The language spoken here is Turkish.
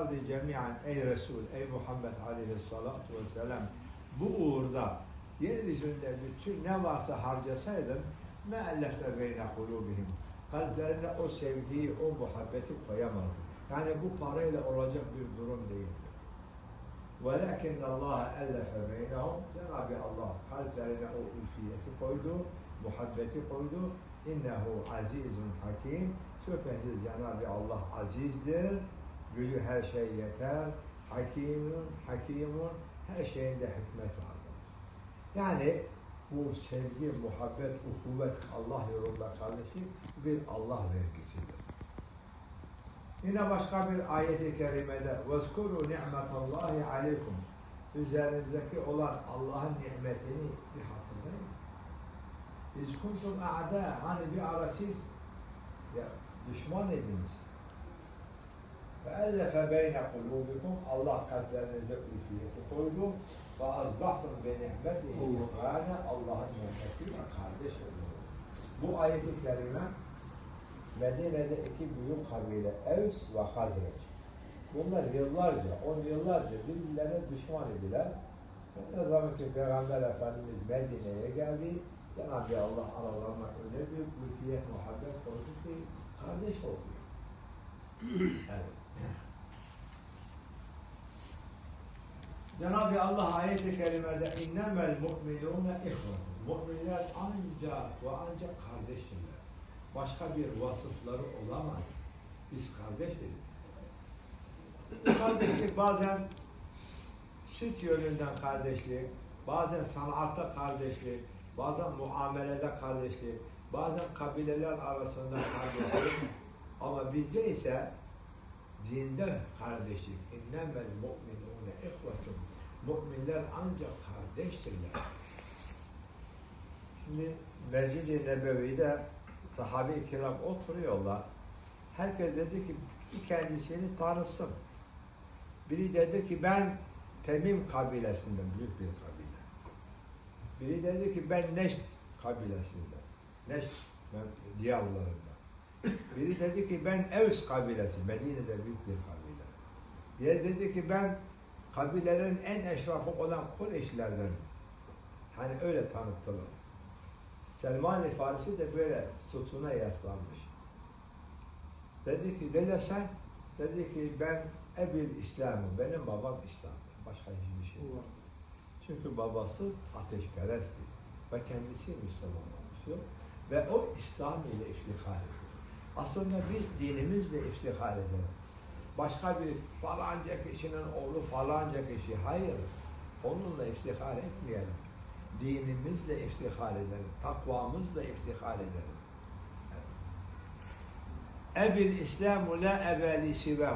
ardı cemiyen ey Resul, ey Muhammed aleyhissalatu vesselam bu uğurda yeryüzünde bütün ne varsa harcasaydın me ellefte beyne kulubihim kalplerine o sevgiyi, o muhabbeti koyamazdın. Yani bu parayla olacak bir durum değildir. وَلَكِنَّ اللّٰهَ اَلَّفَ بَيْنَهُمْ Cenab-ı Allah kalplerine o ülfiyeti koydu, muhabbeti koydu. İnnehu azizun hakim. Şüphesiz Cenab-ı Allah azizdir. Gücü her şey yeter. Hakimun, hakimun. Her şeyinde hikmet vardır. Yani bu sevgi, muhabbet, uhuvvet Allah yolunda kardeşim bir Allah vergisidir. Yine başka bir ayet-i kerimede وَذْكُرُوا نِعْمَةَ اللّٰهِ عَلَيْكُمْ Üzerinizdeki olan Allah'ın nimetini bir hatırlayın. İz kuntum a'da hani bir ara siz ya, düşman ediniz. فَاَلَّفَ بَيْنَ قُلُوبِكُمْ Allah kalplerinizde ülfiyeti koydu. وَاَزْبَحْتُمْ بِنِعْمَتِهِ اِخْوَانَ Allah'ın nimetiyle kardeş oldunuz. Bu ayet-i kerime Medine'de iki büyük kabile Evs ve Hazreç. Bunlar yıllarca, on yıllarca birbirlerine düşman idiler. Ne zaman ki Peygamber Efendimiz Medine'ye geldi, Cenab-ı Allah aralarına öyle büyük ülfiyet, muhabbet koydu ki kardeş oldu. evet. Cenab-ı Allah ayet-i kerimede innemel mu'minûne ihvetun. Müminler ancak ve ancak kardeştirler. Başka bir vasıfları olamaz. Biz kardeşiz. Kardeşlik bazen süt yönünden kardeşlik, bazen sanatta kardeşlik, bazen muamelede kardeşlik, bazen kabileler arasında kardeşlik. Ama bizde ise dinde kardeşlik. İnnemel mu'minûne ihvetun. Müminler ancak kardeştirler. Şimdi Mescid-i Nebevi'de sahabe-i kiram oturuyorlar. Herkes dedi ki kendisini tanısın. Biri dedi ki ben Temim kabilesinden, büyük bir kabile. Biri dedi ki ben Neşt kabilesinden. Neşt diyarlarından. Biri dedi ki ben Evs kabilesi, Medine'de büyük bir kabile. Diğeri dedi ki ben kabilelerin en eşrafı olan Kureyşlerden. Hani öyle tanıttılar. Selman-ı Farisi de böyle sütuna yaslanmış. Dedi ki, dede sen? Dedi ki ben Ebil İslam'ım, benim babam İslam'dır. Başka hiçbir şey yok. Çünkü babası ateşperestti ve kendisi Müslüman olmuştu. Ve o İslam ile iftihar ediyor. Aslında biz dinimizle iftihar edelim. Başka bir falanca kişinin oğlu falanca kişi. Hayır. Onunla iftihar etmeyelim. Dinimizle iftihar edelim. Takvamızla iftihar edelim. Ebil İslamu la ebeli sivehu.